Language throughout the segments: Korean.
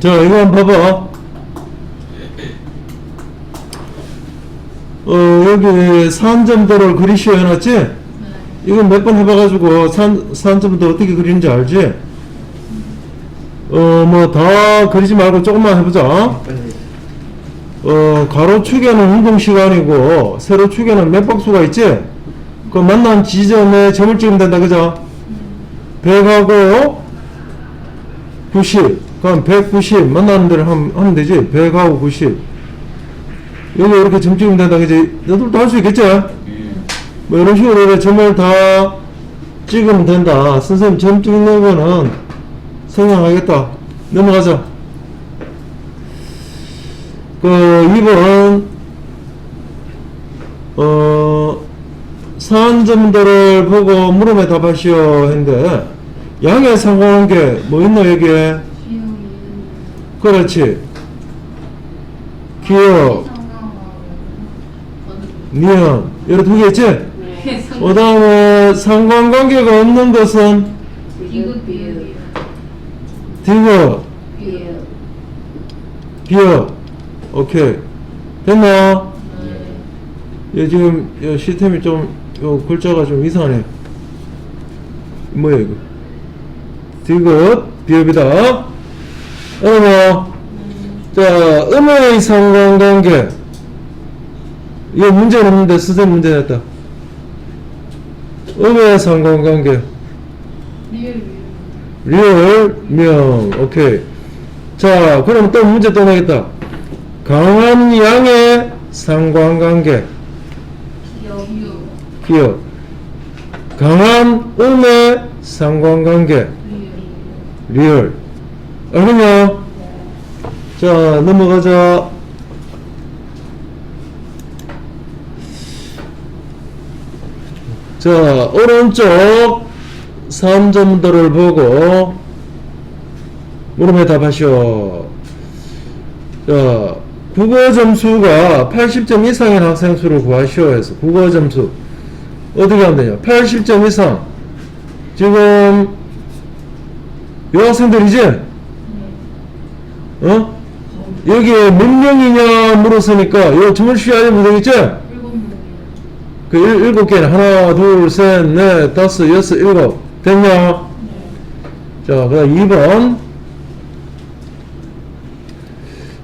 자, 이거 한번 봐봐. 어, 여기 산점도를 그리시오 해놨지? 이거 몇 번 해봐가지고 산, 산점도 어떻게 그리는지 알지? 어, 뭐 다 그리지 말고 조금만 해보자. 어, 가로 축에는 운동시간이고, 세로 축에는 몇 박수가 있지? 그 만난 지점에 점을 찍으면 된다, 그죠? 100하고 90. 그럼 190 만나는 데를 하면, 하면 되지. 100하고 90. 여기 이렇게 점 찍으면 된다, 그지? 너들도 할 수 있겠지? 뭐 이런 식으로 이렇게 점을 다 찍으면 된다. 선생님 점 찍는 거는 성향하겠다. 넘어가자. 그 2번 어 사안점들을 보고 물음에 답하시오 했는데 양의 상관관계 뭐 있노 여기에 그렇지. 기억. 니은 여러 두개 있지? 그 다음에 상관관계가 없는 것은? 디귿 기억. 오케이. 됐나? 얘 지금 요 시스템이 좀, 요 글자가 좀 이상하네. 뭐야, 이거? 디귿, 비읍이다. 어머. 자, 음의 상관관계. 이거 문제는 없는데, 선생님 문제 냈다. 음의 상관관계. 리얼 명. 오케이. 자, 그럼 또 문제 또 내겠다. 강한 양의 상관관계. 기억 강한 음의 상관관계 리얼 알겠냐? 자 넘어가자 자 오른쪽 3점들을 보고 물음에 답하시오 자 국어 점수가 80점 이상인 학생 수를 구하시오 해서 국어 점수 어떻게 하면 되냐 80점 이상 지금 여학생들이지? 어? 여기에 몇 명이냐 물었으니까 요 되겠지? 일곱 명이요 그 일, 일곱 개는 하나 둘 셋 넷 다섯 여섯 일곱 됐냐? 자, 그 다음 2번.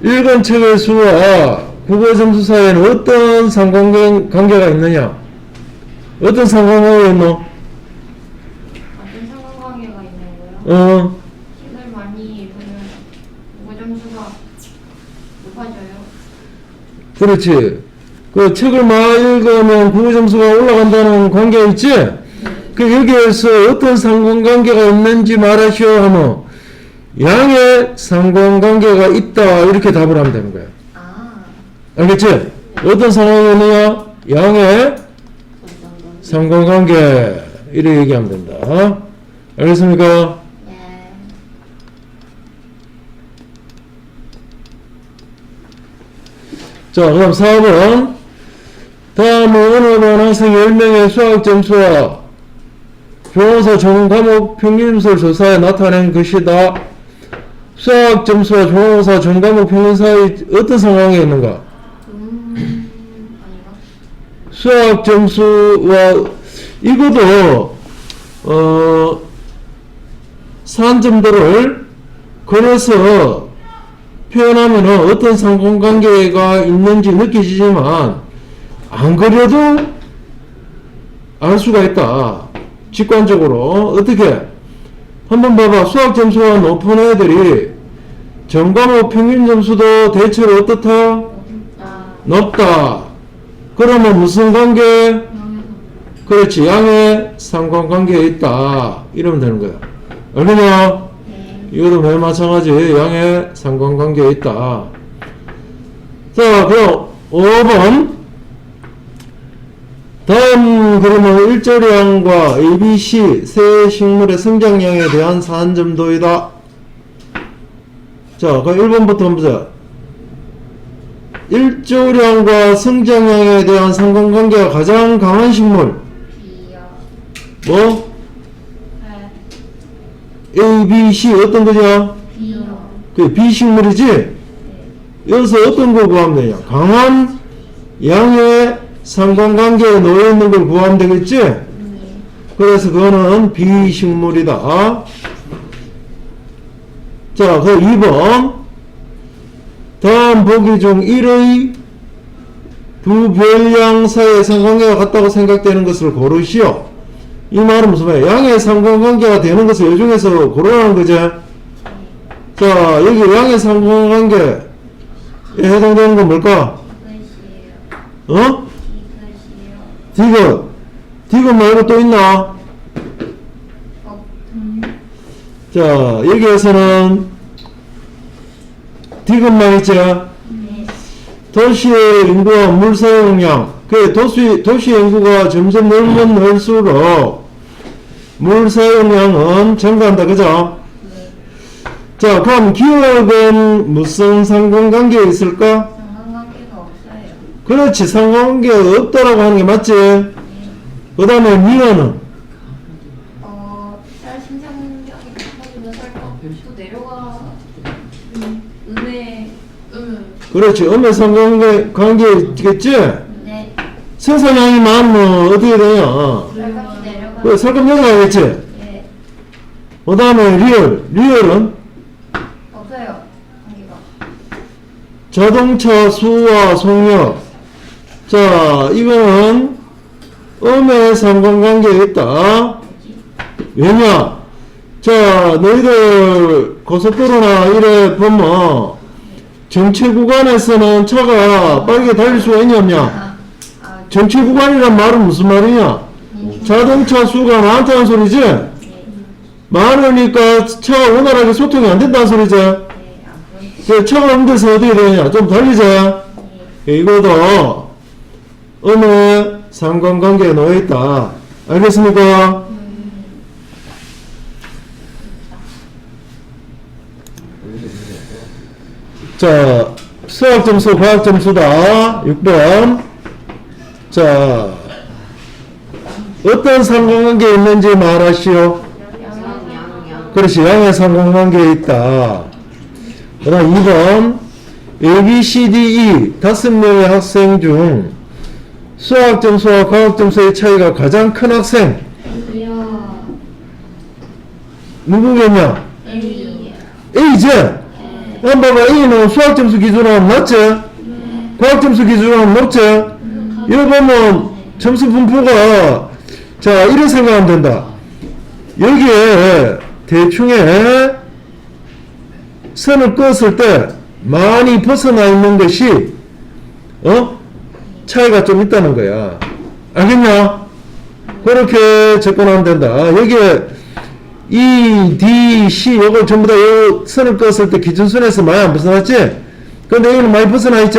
읽은 책의 수와 국어 점수 사이에는 어떤 상관관계가 있느냐? 어떤 상관관계가 있노? 어떤 상관관계가 있는 거요? 어, 책을 많이 읽으면 국어 점수가 높아져요 그렇지. 그 책을 많이 읽으면 국어 점수가 올라간다는 관계가 있지? 그 여기에서 어떤 상관관계가 있는지 말하시오 하면 양의 상관관계가 있다 이렇게 답을 하면 되는 거야. 아 알겠지? 어떤 상황이 있느냐? 양의 상관관계 이렇게 얘기하면 된다. 알겠습니까? 예 자, 그럼 4번. 다음은 오늘 본 학생 10명의 수학 점수와 교과서 전 과목 평균 점수를 조사해 나타낸 것이다. 수학 점수와 교과서 전 과목 평균 사이 어떤 상황에 있는가? 음? 수학 점수와 이것도 어 산점들을 그래서 표현하면 어떤 상관관계가 있는지 느껴지지만 안 그래도 알 수가 있다. 직관적으로 어떻게 한번 봐봐 수학 점수가 높은 애들이 전과목 평균 점수도 대체로 어떻다? 아 높다. 그러면 무슨 관계? 그렇지. 양의 상관관계에 있다. 이러면 되는 거야. 알겠냐? 네 이것도 매일 마찬가지. 양의 상관관계에 있다. 자, 그럼 5번. 다음 그러면 일조량과 ABC 새 식물의 성장량에 대한 산점도이다. 자, 그럼 1번부터 한번 보자. 일조량과 성장량에 대한 상관관계가 가장 강한 식물. 뭐? 네 A, B, C 어떤 거죠? 그 비식물이지? 네. 여기서 어떤 거 구하면 되냐? 강한 양의 상관관계에 놓여 있는 걸 구하면 되겠지? 네. 그래서 그거는 비식물이다. 자, 그 2번. 다음 보기 중 1의 두 별양 사이의 상관관계가 같다고 생각되는 것을 고르시오. 이 말은 무슨 말이야? 양의 상관관계가 되는 것을 이 중에서 고르라는 거지? 자, 여기 양의 상관관계에 해당되는 건 뭘까? 어? 디귿. 디귿 말고 또 있나? 자, 여기에서는 디귿만 있지? 네. 도시의 인구와 물 사용량. 그 도시, 도시 인구가 점점 늘면 늘수록 물 사용량은 증가한다. 그죠? 네. 자, 그럼 기업은 무슨 상관관계에 있을까? 상관관계가 없어요. 그렇지. 상관관계가 없다라고 하는 게 맞지? 네. 그 다음에 미어는? 어, 쌀 생산력이 높아지면 쌀값도 내려가. 음, 음에 음. 그렇지. 음의 상관관계 관계겠지? 네. 생산량이 많으면 어떻게 내려가. 그 설금 내려가겠지? 네. 그 다음에 리얼. 리얼은? 없어요. 관계가. 자동차 수와 속력. 자, 이거는 음의 상관관계에 있다. 왜냐? 자, 너희들 고속도로나 이래 보면 정체 구간에서는 차가 빠르게 달릴 수가 있냐 없냐? 아, 아, 정체 구간이란 말은 무슨 말이냐? 네. 자동차 수가 많다는 소리지? 네. 많으니까 차가 원활하게 소통이 안 된다는 소리지? 그 차가 없는데서 어떻게 되냐? 좀 달리자. 네. 이거도 음의 상관관계에 놓여 있다. 알겠습니까? 자, 수학 점수, 과학 점수다. 6번. 자, 어떤 상관관계에 있는지 말하시오. 그렇지, 양의 상관관계에 있다. 그 다음 2번. A, B, C, D, E 다섯 명의 학생 중 수학 점수와 과학 점수의 차이가 가장 큰 학생. 누구겠냐? 에이. A지? 네. 한번 봐봐. A는 수학 점수 기준으로 낮지? 과학 점수 기준으로 높지? 이거 보면 점수 분포가 자 이렇게 생각하면 된다. 여기에 대충의 선을 그었을 때 많이 벗어나 있는 것이 어 차이가 좀 있다는 거야. 알겠냐? 그렇게 접근하면 된다. 여기에 E, D, C 요거 전부 다 요 선을 그었을 때 기준선에서 많이 안 벗어났지? 근데 여기는 많이 벗어나 있지?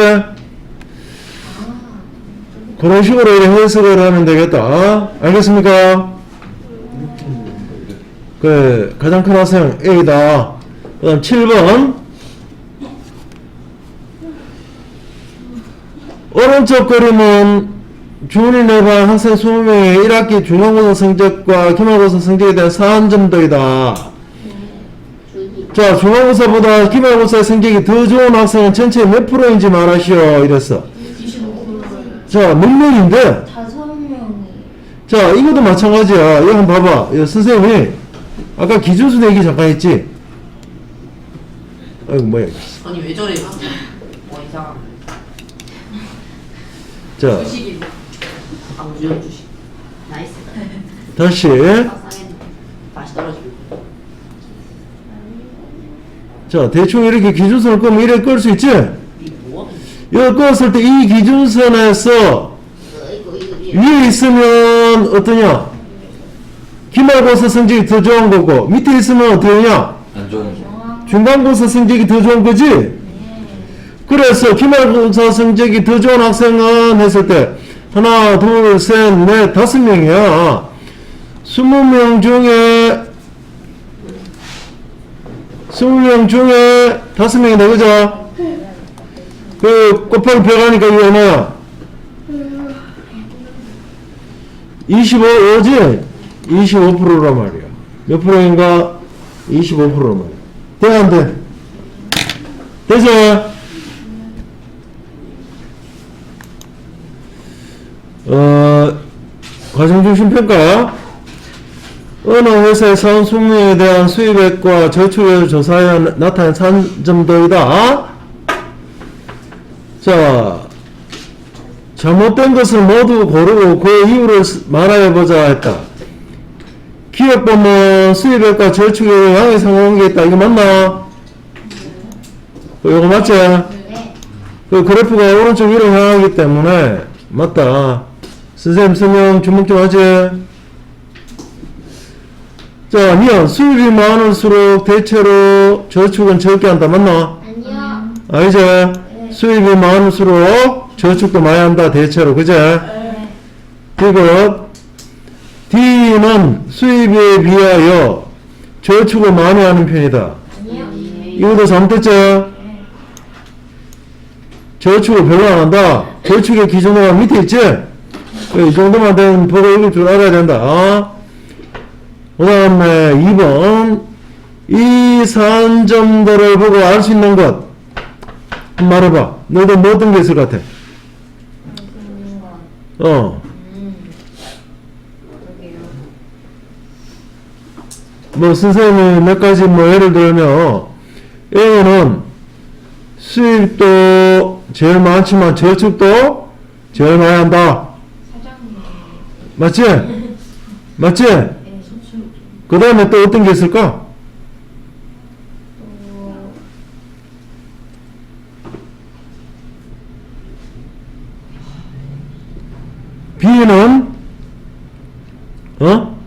그런 식으로 해석을 하면 되겠다. 알겠습니까? 그, 가장 큰 학생 A다. 그 다음 7번. 오른쪽 그림은 주은이 내반 학생 20명의 1학기 중간고사 성적과 기말고사 성적에 대한 사안점도이다. 자, 중간고사보다 기말고사 성적이 더 좋은 학생은 전체 몇 프로인지 말하시오. 이랬어. 25%. 자, 몇 명인데? 다섯 명이. 자, 이것도 마찬가지야. 이거 한번 봐봐. 이거 선생님이 아까 기준수 내기 잠깐 했지? 아이고, 뭐야. 이거. 아니 왜 저래? 뭐 이상한 자, 주식이 아 무전 주식 나이스 다시. 아 상했네 다시 떨어지고 자, 대충 이렇게 기준선을 끄면 이렇게 끌수 있지? 껐을 때 이 기준선에서 위에 있으면 어떠냐? 기말고사 성적이 더 좋은 거고 밑에 있으면 어떠냐? 안 좋은 거. 중간고사 성적이 더 좋은 거지? 그래서 기말고사 성적이 더 좋은 학생은 했을 때 하나, 둘, 셋, 넷, 다섯 명이야. 스무 명 중에 스무 명 중에 다섯 명이다, 그죠? 그 곱하기 백 하니까 이게 얼마야? 25지? 25%란 말이야. 몇 프로인가? 25%란 말이야. 돼, 안 돼? 되죠? 어, 과정중심 평가. 어느 회사의 사원 20명에 대한 수입액과 저축액을 조사하여 나타낸 산점들이다. 자, 잘못된 것을 모두 고르고 그 이유를 스- 말하여보자 했다. 기업 보면 수입액과 저축액의 양이 상관관계있다. 이거 맞나? 어, 이거 맞지? 네. 그 그래프가 오른쪽 위로 향하기 때문에 맞다. 선생님 설명 주목 좀 하지. 자, 니은 수입이 많을수록 대체로 저축은 적게 한다. 맞나? 아니요. 알지? 수입이 많을수록 저축도 많이 한다. 대체로. 그제? 네. 그리고 D는 수입에 비하여 저축을 많이 하는 편이다. 아니요. 이것도 잘못됐죠? 네. 저축을 별로 안 한다. 저축의 기준으로 밑에 있지? 이 정도만 되면 보고 읽을 줄 알아야 된다. 그 다음에 2번. 이 산점들을 보고 알 수 있는 것. 말해봐. 너도 뭐 어떤 게 있을 것 같아? 어. 뭐 선생님이 몇 가지 뭐 예를 들면 A는 수입도 제일 많지만 저축도 제일 많이 한다. 사장님. 맞지? 맞지? 네. 그 다음에 또 어떤 게 있을까? B는 어?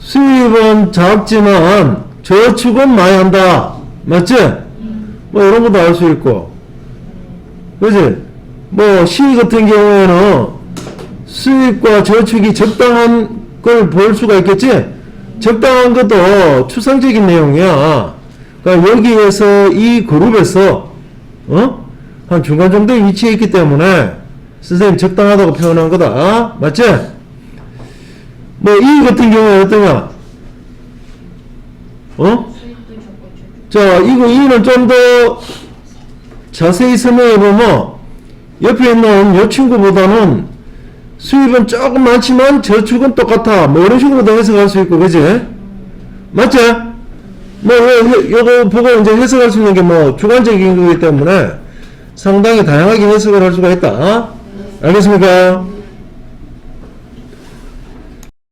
수입은 작지만 저축은 많이 한다. 맞지? 뭐 이런 것도 알 수 있고. 그지? 뭐 C 같은 경우에는 수입과 저축이 적당한 걸 볼 수가 있겠지? 적당한 것도 추상적인 내용이야. 그러니까 여기에서 이 그룹에서 어? 한 중간 정도에 위치해 있기 때문에 선생님 적당하다고 표현한 거다. 맞지? 뭐 이 같은 경우에 어떠냐? 어? 자, 이거 이는 좀 더 자세히 설명해 보면 옆에 있는 이 친구보다는 수입은 조금 많지만 저축은 똑같아. 뭐 이런 식으로도 해석할 수 있고, 그지? 맞지? 뭐, 요- 요거 보고 이제 해석할 수 있는 게 뭐 주관적인 거기 때문에 상당히 다양하게 해석을 할 수가 있다. 알겠습니까?